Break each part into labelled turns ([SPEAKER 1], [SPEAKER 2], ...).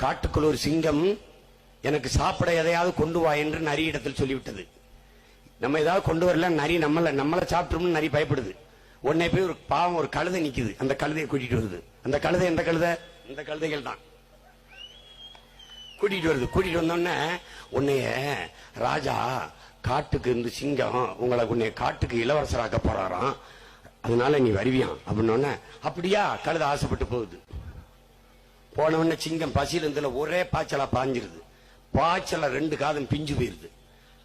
[SPEAKER 1] காட்டுக்குள் ஒரு சிங்கம் எனக்கு சாப்பிட எதையாவது கொண்டு வா என்று நரி இடத்தில் சொல்லிவிட்டது. நம்ம ஏதாவது கொண்டு வரல நரி நம்மள நம்மள சாப்பிட்டோம்னு நரி பயப்படுது. உடனே போய் ஒரு பாவம் ஒரு கழுதை நிக்குது. அந்த கழுதையை கூட்டிட்டு வருது. அந்த கழுதை எந்த கழுதை? இந்த கழுதைகள் தான். கூட்டிட்டு வருது. கூட்டிட்டு வந்தோடனே உன்னைய ராஜா காட்டுக்கு இருந்து சிங்கம் உங்களை உன்னைய காட்டுக்கு இளவரசராக்க போறாராம். அதனால நீ வருவியான் அப்படின்னோடனே அப்படியா? கழுதை ஆசைப்பட்டு போகுது. போன உடனே சிங்கம் பசியில் இருந்துல ஒரே பாய்ச்சலா பாஞ்சிருது. பாய்ச்சல ரெண்டு காதும் பிஞ்சு போயிருது.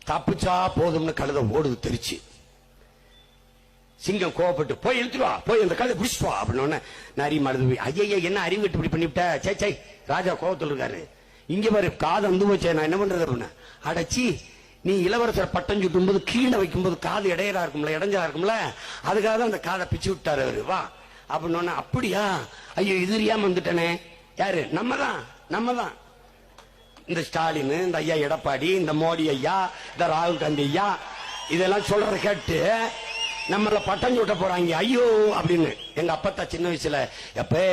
[SPEAKER 1] தப்பிச்சா போதும்னு கழுத ஓடுது தெரிச்சு. சிங்கம் கோவப்பட்டு போய் இழுத்துட்டு போய் அந்த கழுதை பிடிச்சிட்டு வா அப்படின்னு நரி மருந்து போய் ஐயா என்ன அறிவு கட்டு இப்படி பண்ணிவிட்ட? சே சே. ராஜா கோவத்தில் இருக்காரு. இங்க பாரு காது வந்து போச்சே நான் என்ன பண்றது? அப்படின்னு அடைச்சி நீ இளவரசர் பட்டம் சுட்டும் போது கீழே வைக்கும்போது காது இடையரா இருக்கும்ல இடைஞ்சா இருக்கும்ல அதுக்காக தான் அந்த காதை பிச்சு விட்டாரு அவரு. வா அப்படின்னு அப்படியா? ஐயோ இது தெரியாம வந்துட்டனே. யாரு? நம்ம தான் நம்ம தான் இந்த ஸ்டாலின் இந்த ஐயா எடப்பாடி இந்த மோடி ஐயா இந்த ராகுல் காந்தி ஐயா இதெல்லாம் சொல்றத கேட்டு நம்மள பட்டம் சுட்ட போறாங்க. ஐயோ அப்படின்னு. எங்க அப்பத்தா சின்ன வயசுல எப்பே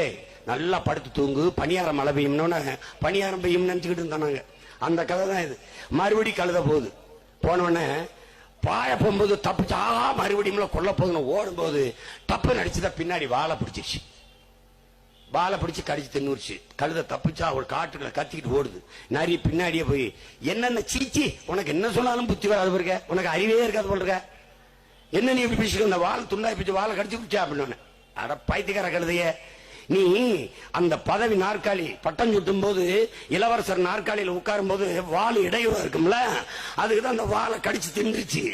[SPEAKER 1] நல்லா படுத்து தூங்கு பணியாரம் மழை பெய்யும்னு பணியாரம் பெய்யும் நினைச்சுக்கிட்டு இருந்தாங்க அந்த கதை தான் இது. மறுபடி கழுத போகுது. போனவொடனே பாய போகும்போது தப்பிச்சா மறுபடியும் கொல்ல போகுதுன்னு ஓடும்போது தப்பு நடிச்சுதான் பின்னாடி வாழை பிடிச்சிருச்சு. வாழை பிடிச்சி கடிச்சு தின்னுருச்சு. கழுத தப்பிச்சா அவள் காட்டுக்குள்ள கத்திக்கிட்டு ஓடுது. நரி பின்னாடியே போய் என்னென்ன சீச்சி? உனக்கு என்ன சொன்னாலும் புத்தி வராது இருக்க உனக்கு அறிவே இருக்காது போல் என்ன நீ இப்படி பேசிக்க இந்த வாழை துண்டாய் பிடிச்சி வாழை கடிச்சு குடிச்சா? அப்படின்னு அட பைத்தியக்கார கழுதைய நீ அந்த பதவி நாற்காலி பட்டம் சுட்டும் போது இளவரசர் நாற்காலியில் உட்காரும் போது வால் இடையூறா இருக்கும்ல? அதுக்கு தான் அந்த வாழை கடிச்சு தின்றுச்சு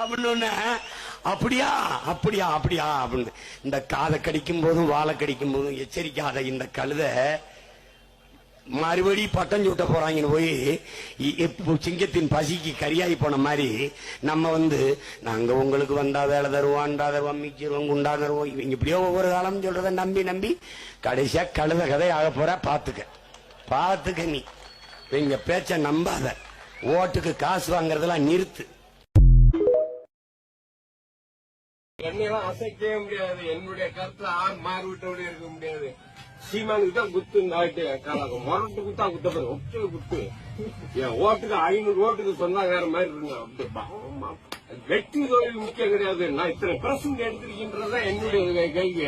[SPEAKER 1] அப்படின்னு அப்படியா அப்படியா அப்படியா அப்படின்னு. இந்த காதை கடிக்கும் போதும் வாழை கடிக்கும் போதும் எச்சரிக்காத இந்த கழுதை மறுபடி பட்டம் சூட்ட போறாங்கன்னு போய் சிங்கத்தின் பசிக்கு கரியாகி போன மாதிரி நம்ம வந்து நாங்க உங்களுக்கு வந்தா வேலை தருவோம் அண்டா தருவோம் மிச்சிருவோம் குண்டா தருவோம் இவங்க இப்படியோ ஒவ்வொரு காலம் சொல்றத நம்பி நம்பி கடைசியா கழுத கதை ஆக போற பாத்துக்க. பாத்துக்க நீ. இவங்க பேச்ச நம்பாத. ஓட்டுக்கு காசு வாங்குறதெல்லாம் நிறுத்து.
[SPEAKER 2] என்னையெல்லாம் அசைக்கவே முடியாது. என்னுடைய கருத்துல ஆண் மாறுவிட்டோடு இருக்க முடியாது. சீமானுக்கு தான் குத்து நாட்டு காலம் முரட்டு குத்தா குத்த போய் ஒற்றை குத்து. என் ஓட்டுக்கு ஐநூறு ஓட்டுக்கு சொந்தக்கார மாதிரி இருங்க அப்படி வெற்றி தொழில் முக்கியம் கிடையாது. நான் இத்தனை பிரசங்க எடுத்திருக்கின்றதுதான் என்னுடைய கேள்வி